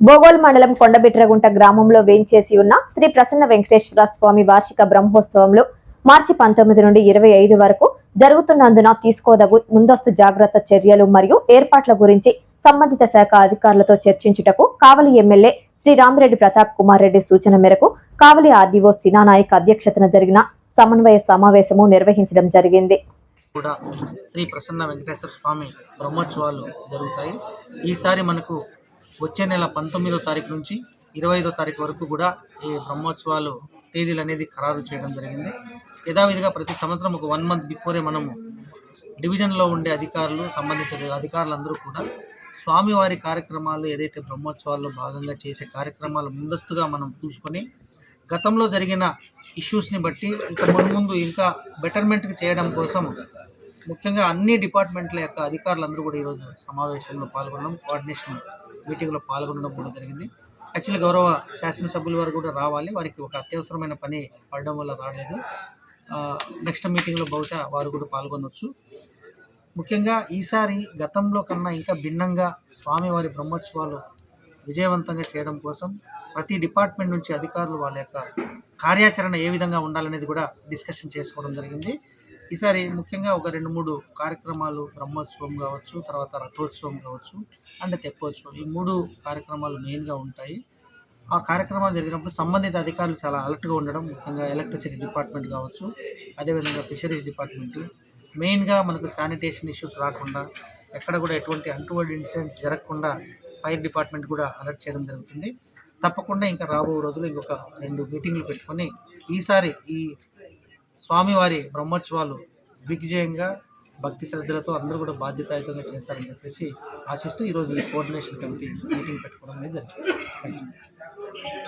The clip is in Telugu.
బోగోల్ మండలం కొండబిట్రగుంట గ్రామంలో వేంచేసి ఉన్న శ్రీ ప్రసన్న వెంకటేశ్వర స్వామి వార్షిక బ్రహ్మోత్సవంలో మార్చి పంతొమ్మిది నుండి ఇరవై ఐదు వరకు జరుగుతున్నందున తీసుకోదగు ముందస్తు జాగ్రత్త చర్యలు మరియు ఏర్పాట్ల గురించి సంబంధిత శాఖ అధికారులతో చర్చించుటకు కావలి ఎమ్మెల్యే శ్రీ రామిరెడ్డి ప్రతాప్ కుమార్ రెడ్డి సూచన మేరకు కావలి ఆర్డీఓ సినానాయక్ అధ్యక్షతన జరిగిన సమన్వయ సమావేశము నిర్వహించడం జరిగింది. కూడా శ్రీ ప్రసన్న వెంకటేశ్వర స్వామి బ్రహ్మోత్సవాలు జరుగుతాయి. ఈసారి మనకు వచ్చే నెల పంతొమ్మిదో తారీఖు నుంచి ఇరవై ఐదో తారీఖు వరకు కూడా ఈ బ్రహ్మోత్సవాలు తేదీలు అనేది ఖరారు చేయడం జరిగింది. యథావిధిగా ప్రతి సంవత్సరం ఒక వన్ మంత్ బిఫోరే మనము డివిజన్లో ఉండే అధికారులు సంబంధిత అధికారులందరూ కూడా స్వామివారి కార్యక్రమాలు ఏదైతే బ్రహ్మోత్సవాల్లో భాగంగా చేసే కార్యక్రమాలు ముందస్తుగా మనం చూసుకొని గతంలో జరిగిన ఇష్యూస్ని బట్టి ఇక ముందు ఇంకా బెటర్మెంట్కి చేయడం కోసం ముఖ్యంగా అన్ని డిపార్ట్మెంట్ల యొక్క అధికారులందరూ కూడా ఈరోజు సమావేశంలో పాల్గొనడం కోఆర్డినేషన్ మీటింగ్లో పాల్గొనడం కూడా జరిగింది. యాక్చువల్లీ గౌరవ శాసనసభ్యుల వారు కూడా రావాలి. వారికి ఒక అత్యవసరమైన పని పడడం వల్ల రాలేదు. నెక్స్ట్ మీటింగ్లో బహుశా వారు కూడా పాల్గొనవచ్చు ముఖ్యంగా ఈసారి గతంలో కన్నా ఇంకా భిన్నంగా స్వామివారి బ్రహ్మోత్సవాలు విజయవంతంగా చేయడం కోసం ప్రతి డిపార్ట్మెంట్ నుంచి అధికారులు వాళ్ళ యొక్క కార్యాచరణ ఏ విధంగా ఉండాలనేది కూడా డిస్కషన్ చేసుకోవడం జరిగింది. ఈసారి ముఖ్యంగా ఒక రెండు మూడు కార్యక్రమాలు బ్రహ్మోత్సవం కావచ్చు తర్వాత రథోత్సవం కావచ్చు అండ్ తెప్పోత్సవం ఈ మూడు కార్యక్రమాలు మెయిన్గా ఉంటాయి. ఆ కార్యక్రమాలు జరిగినప్పుడు సంబంధిత అధికారులు చాలా అలర్ట్గా ఉండడం ముఖ్యంగా ఎలక్ట్రిసిటీ డిపార్ట్మెంట్ కావచ్చు అదేవిధంగా ఫిషరీస్ డిపార్ట్మెంట్. మెయిన్గా మనకు శానిటేషన్ ఇష్యూస్ రాకుండా ఎక్కడ కూడా ఎటువంటి అంటువర్డ్ ఇన్సిడెంట్స్ జరగకుండా ఫైర్ డిపార్ట్మెంట్ కూడా అలర్ట్ చేయడం జరుగుతుంది. తప్పకుండా ఇంకా రాబో రోజులు ఇంకొక రెండు మీటింగ్లు పెట్టుకొని ఈసారి ఈ స్వామివారి బ్రహ్మోత్సవాలు దిగ్విజయంగా భక్తి శ్రద్ధలతో అందరూ కూడా బాధ్యతాయుతంగా చేస్తారని చెప్పేసి ఆశిస్తూ ఈరోజు ఈ కోఆర్డినేషన్ కమిటీ మీటింగ్ పెట్టుకోవడం అనేది జరిగింది. Thank you